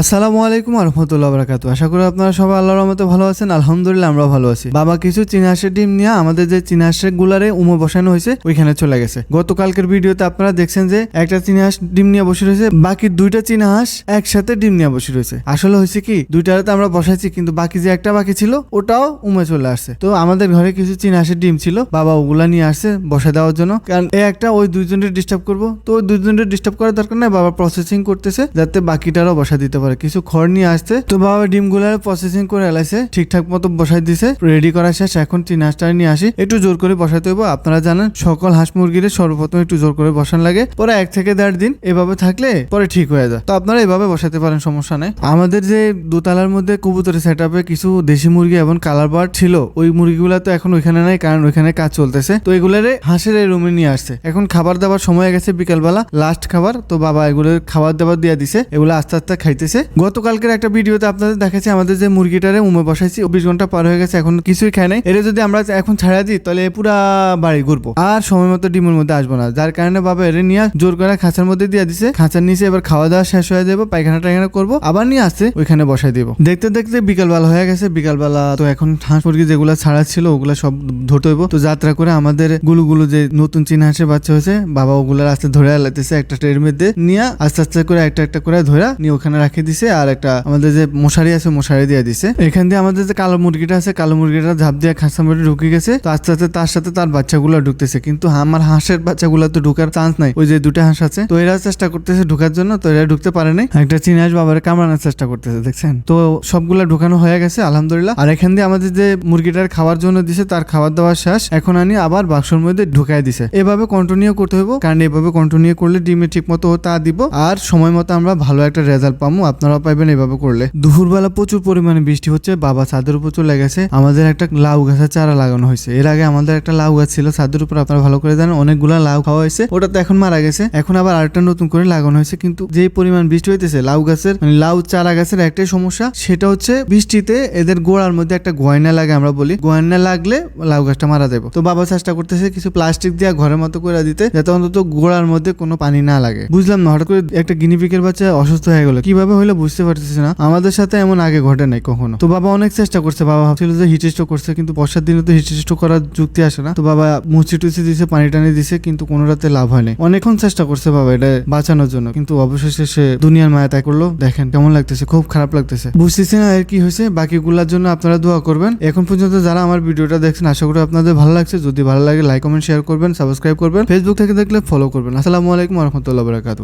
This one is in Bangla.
আসসালামু আলাইকুম রহমতুল্লাহ বারাকাতু আশা করি আপনারা সবাই আল্লাহর রহমতে ভালো আছেন, আলহামদুলিল্লাহ আমরা ভালো আছি। বাবা কিছু চীনা হাঁসের ডিম নিয়ে আমাদের যে চীনা হাঁসের গুলারে উমো বসানো হয়েছে, ওইখানে চলে গেছে। গতকালকের ভিডিওতে আপনারা দেখছেন যে একটা চীনা হাঁস ডিম নিয়ে বসে রয়েছে, বাকি দুইটা চীনা হাঁস একসাথে ডিম নিয়ে বসে রয়েছে। আসলে হয়েছে কি দুইটাতে আমরা বসাইছি, কিন্তু বাকি যে একটা বাকি ছিল, ওটাও উমে চলে আসছে। তো আমাদের ঘরে কিছু চীনা হাঁসের ডিম ছিল, বাবা ওগুলা নিয়ে আসছে বসা দেওয়ার জন্য। কারণ এই একটা ওই দুইজনের ডিস্টার্ব করব। তো ওই দুইজনের ডিস্টার্ব করার দরকার নাই, বাবা প্রসেসিং করতেছে, যাতে বাকিটারও বসা দিতে পারে। কিছু খড় নিয়ে আসছে, তো বাবা ডিমগুলার প্রসেসিং করে এলাইছে, ঠিকঠাক মতো বসাই দিছে রেডি করা শেষ, এখন তিন হাঁসটা নিয়ে আসি, একটু জোর করে বসাতে হইব, আপনারা জানেন, সকল হাঁস মুরগির সর্বপ্রথম একটু জোর করে বসান লাগে, পরে এক থেকে দেড় দিন এভাবে থাকলে পরে ঠিক হয়ে যায়। তো আপনারা এভাবে বসাতে পারেন, সমস্যা নেই। আমাদের যে দোতলার মধ্যে কবুতরের সেট কিছু দেশি মুরগি এবং কালার বার ছিল, ওই মুরগিগুলো তো এখন ওইখানে নাই, কারণ ওইখানে কাজ চলতেছে। তো এগুলারে হাঁসের এই রুমে নিয়ে আসছে। এখন খাবার দাবার সময় গেছে বিকালবেলা লাস্ট খাবার, তো বাবা এগুলোর খাবার দাবার দিয়ে দিছে, এগুলো আস্তে আস্তে খাইতেছে। গতকালকের একটা ভিডিওতে আপনাদের দেখাচ্ছি, আমাদের যে মুরগিটারে উমে বসাইছি, চব্বিশ ঘণ্টা পার হয়ে গেছে, এখন কিছুই খায় নাই। এটা যদি আমরা এখন ছাড়া দিই, তাহলে পুরা বাড়ি ঘুরবো। আর সময় মতো ডিমের মধ্যে আসব না, যার কারণে বাবা এর নিয়ে জোর করে খাঁচার মধ্যে দিয়ে দিছে। খাঁচার নিচে এবার খাওয়া দাওয়া শেষ হয়ে যাব, পায়খানা টাইখানা করব, আবার নিয়ে আসছে, ওইখানে বসাই দিব। দেখতে দেখতে বিকালবেলা হয়ে গেছে, বিকালবেলা তো এখন হাঁস মুরগি যেগুলো ছাড়া ছিল, ওগুলা সব ধরতে হইব। তো যাত্রা করে আমাদের গুলু গুলু যে নতুন চীনা হাঁসের বাচ্চা হয়েছে, বাবা ওগুলার আস্তে ধরে আলাইতেছে একটা ট্রের মধ্যে, নিয়ে আস্তে আস্তে করে একটা একটা করে ধরে নিয়ে ওখানে রাখে দিছে আর একটা আমাদের যে মশারি আছে, মশারি দিয়ে দিছে। এখান দিয়ে আমাদের যে কালো মুরগিটা আছে, কালো মুরগিটা ঝাঁপ দিয়ে খাঁচার মধ্যে ঢুকে গেছে। তো আস্তে আস্তে তার সাথে তার বাচ্চাগুলো ঢুকতেছে। কিন্তু আমার হাঁসের বাচ্চাগুলো তো ঢুকার চান্স নাই। ওই যে দুটো হাঁস আছে, তো এরা চেষ্টা করতেছে ঢুকার জন্য, তো এরা ঢুকতে পারে নাই। একটা চীনা হাঁস বাবার কামড়ানোর চেষ্টা করতেছে, দেখছেন? তো সবগুলা ঢুকানো হয়ে গেছে, আলহামদুলিল্লাহ। আর এখান দিয়ে আমাদের যে মুরগিটার খাওয়ার জন্য দিছে, তার খাবার দাবার শেষ। এখন আনি আবার বাক্সর মধ্যে ঢুকাই দিছে। এভাবে কন্টিনিউ করতে হইব, কারণ এভাবে কন্টিনিউ করলে ডিমে ঠিক মতো তা দিব। আর সময় মতো আমরা ভালো একটা রেজাল্ট পাবো আপনারা পাইবেন এভাবে করলে। দুপুরবেলা প্রচুর পরিমাণে বৃষ্টি হচ্ছে, বাবা ছাদের উপর চলে গেছে। আমাদের একটা লাউ গাছের চারা লাগানো হয়েছে। এর আগে আমাদের একটা লাউ গাছ ছিল, ছাদের উপর আপনারা ভালো করে জানেন, অনেকগুলা লাউ খাওয়া হয়েছে। ওটা তো এখন মারা গেছে। এখন আবার আরেকটা নতুন করে লাগানো হয়েছে, কিন্তু যে পরিমাণ বৃষ্টি হইতেছে, লাউ গাছের মানে লাউ চারা গাছের একটাই সমস্যা, সেটা হচ্ছে বৃষ্টিতে এদের গোড়ার মধ্যে একটা গয়না লাগে আমরা বলি। গয়না লাগলে লাউ গাছটা মারা যাবে। তো বাবা চেষ্টা করতেছে কিছু প্লাস্টিক দিয়ে ঘরের মতো করে দিতে, যাতে অন্তত গোড়ার মধ্যে কোনো পানি না লাগে। বুঝলাম না, হঠাৎ করে একটা গিনিপিকের বাচ্চা অসুস্থ হয়ে গেল। কীভাবে হলো বুঝতে পারতেছি না। আমাদের সাথে এমন আগে ঘটে নাই কখনো। তো বাবা অনেক চেষ্টা করছে, বাবা ভাবছিল যে স্ট্রোক করছে, কিন্তু বর্ষার দিনে তো স্ট্রোক করার যুক্তি আসে না। তো বাবা মুচি টুচি দিছে, পানি টানি দিছে, কিন্তু কোনোটাতে লাভ হয় নাই অনেকক্ষণ চেষ্টা করছে বাবা এটা বাঁচানোর জন্য, কিন্তু অবশেষে সে দুনিয়ার মায়া তাই করল। দেখেন কেমন লাগতেছে, খুব খারাপ লাগতেছে। বুঝতেছি না এর কি হয়েছে, বাকিগুলোর জন্য আপনারা দোয়া করবেন। এখন পর্যন্ত যারা আমার ভিডিওটা দেখছেন, আশা করি আপনাদের ভালো লাগছে। যদি ভালো লাগে লাইক কমেন্ট শেয়ার করবেন সাবস্ক্রাইব করবেন। ফেসবুক থেকে দেখলে ফলো করবেন। আসসালামু আলাইকুম রহমতুল্লাহ বারাকাতু